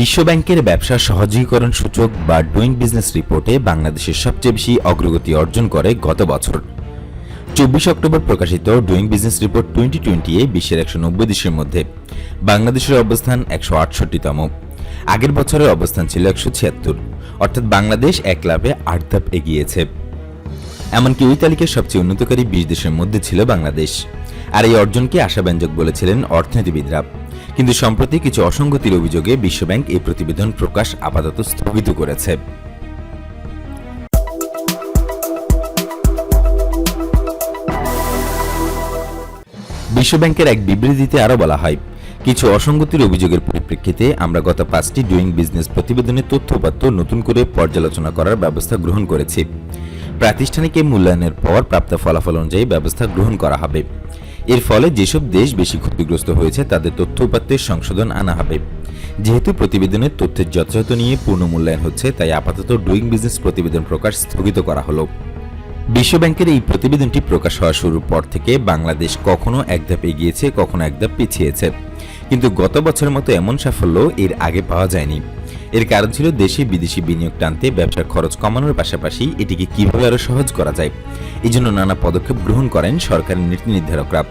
বিশ্বব্যাংকের ব্যবসা সহজীকরণ সূচক বা ডুইং বিজনেস রিপোর্টে বাংলাদেশের সবচেয়ে বেশি অগ্রগতি অর্জন করে গত বছর। চব্বিশ অক্টোবর প্রকাশিত doing business report twenty twenty এ বিশ্বের একশো নব্বই দেশের মধ্যে বাংলাদেশের অবস্থান একশো আটষট্টিতম। আগের বছরের অবস্থান ছিল একশো ছিয়াত্তর। অর্থাৎ বাংলাদেশ এক লাভে আট ধাপ এগিয়েছে। এমনকি ওই তালিকার সবচেয়ে উন্নতকারী বিশ দেশের মধ্যে ছিল বাংলাদেশ। আর এই অর্জনকে আশাব্যঞ্জক বলেছিলেন অর্থনীতিবিদরা। কিন্তু সম্প্রতি কিছু অসঙ্গতির অভিযোগে বিশ্বব্যাংক এই প্রতিবেদন প্রকাশ আপাতত স্থগিত করেছে। বিশ্বব্যাংকের এক বিবৃতিতে আরও বলা হয়, কিছু অসঙ্গতির অভিযোগের পরিপ্রেক্ষিতে আমরা গত পাঁচটি ডুইং বিজনেস প্রতিবেদনের তথ্যপাত্র নতুন করে পর্যালোচনা করার ব্যবস্থা গ্রহণ করেছি। প্রাতিষ্ঠানিক মূল্যায়নের পর প্রাপ্ত ফলাফল অনুযায়ী ব্যবস্থা গ্রহণ করা হবে। এর ফলে যেসব দেশ বেশি ক্ষতিগ্রস্ত হয়েছে, তাদের তথ্যপাত্রের সংশোধন আনা হবে। যেহেতু প্রতিবেদনের তথ্যের যথাযথ নিয়ে পূর্ণ মূল্যায়ন হচ্ছে, তাই আপাতত ডুইং বিজনেস প্রতিবেদন প্রকাশ স্থগিত করা হলো। বিশ্বব্যাংকের এই প্রতিবেদনটি প্রকাশ হওয়া শুরুর পর থেকে বাংলাদেশ কখনো এক ধাপ এগিয়েছে, কখনো এক ধাপ পিছিয়েছে। কিন্তু গত বছরের মতো এমন সাফল্য এর আগে পাওয়া যায়নি। এর কারণ ছিল দেশে বিদেশি বিনিয়োগ টানতে ব্যবসার খরচ কমানোর পাশাপাশি এটিকে কীভাবে আরও সহজ করা যায় এই জন্য নানা পদক্ষেপ গ্রহণ করেন সরকারের নীতি নির্ধারকরা।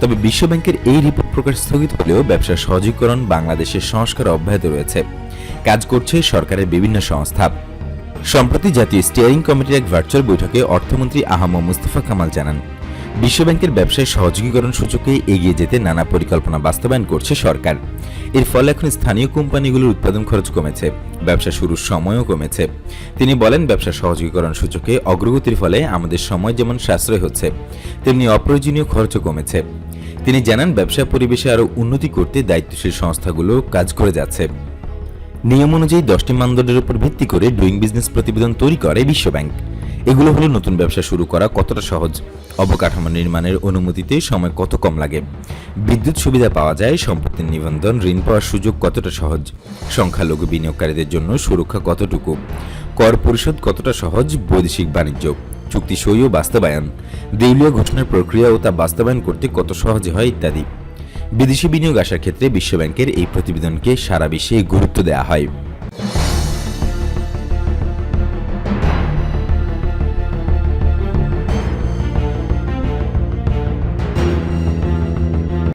তবে বিশ্বব্যাংকের এই রিপোর্ট প্রকাশ স্থগিত হলেও ব্যবসার সহজীকরণ বাংলাদেশের সংস্কার অব্যাহত রয়েছে। কাজ করছে সরকারের বিভিন্ন সংস্থা। সম্প্রতি জাতীয় স্টিয়ারিং কমিটির এক ভার্চুয়াল বৈঠকে অর্থমন্ত্রী আহম মুস্তফা কামাল জানান বিশ্বব্যাংকের ব্যবসায় সহযোগীকরণ সূচকে এগিয়ে যেতে নানা পরিকল্পনা বাস্তবায়ন করছে সরকার। এর ফলে এখন স্থানীয় কোম্পানিগুলোর উৎপাদন খরচ কমেছে, ব্যবসা শুরুর সময়ও কমেছে। তিনি বলেন, ব্যবসা সহযোগীকরণ সূচকে অগ্রগতির ফলে আমাদের সময় যেমন সাশ্রয় হচ্ছে, তেমনি অপ্রয়োজনীয় খরচও কমেছে। তিনি জানান, ব্যবসা পরিবেশে আরও উন্নতি করতে দায়িত্বশীল সংস্থাগুলো কাজ করে যাচ্ছে। নিয়ম অনুযায়ী দশটি মানদণ্ডের উপর ভিত্তি করে ডুইং বিজনেস প্রতিবেদন তৈরি করে বিশ্বব্যাংক। এগুলো হলো নতুন ব্যবসা শুরু করা কতটা সহজ অবকাঠামো নির্মাণের অনুমতিতে সময় কত কম লাগে? বিদ্যুৎ সুবিধা পাওয়া যায়, সম্পত্তির নিবন্ধন, ঋণ পাওয়ার সুযোগ কতটা সহজ? সংখ্যালঘু বিনিয়োগকারীদের জন্য সুরক্ষা কতটুকু? কর পরিশোধ কতটা সহজ? বৈদেশিক বাণিজ্য, চুক্তি সই ও বাস্তবায়ন, দেউলিয়া ঘোষণার প্রক্রিয়া ও তা বাস্তবায়ন করতে কত সহজে হয় ইত্যাদি। বিদেশি বিনিয়োগ আসার ক্ষেত্রে বিশ্বব্যাংকের এই প্রতিবেদনকে সারা বিশ্বে গুরুত্ব দেওয়া হয়।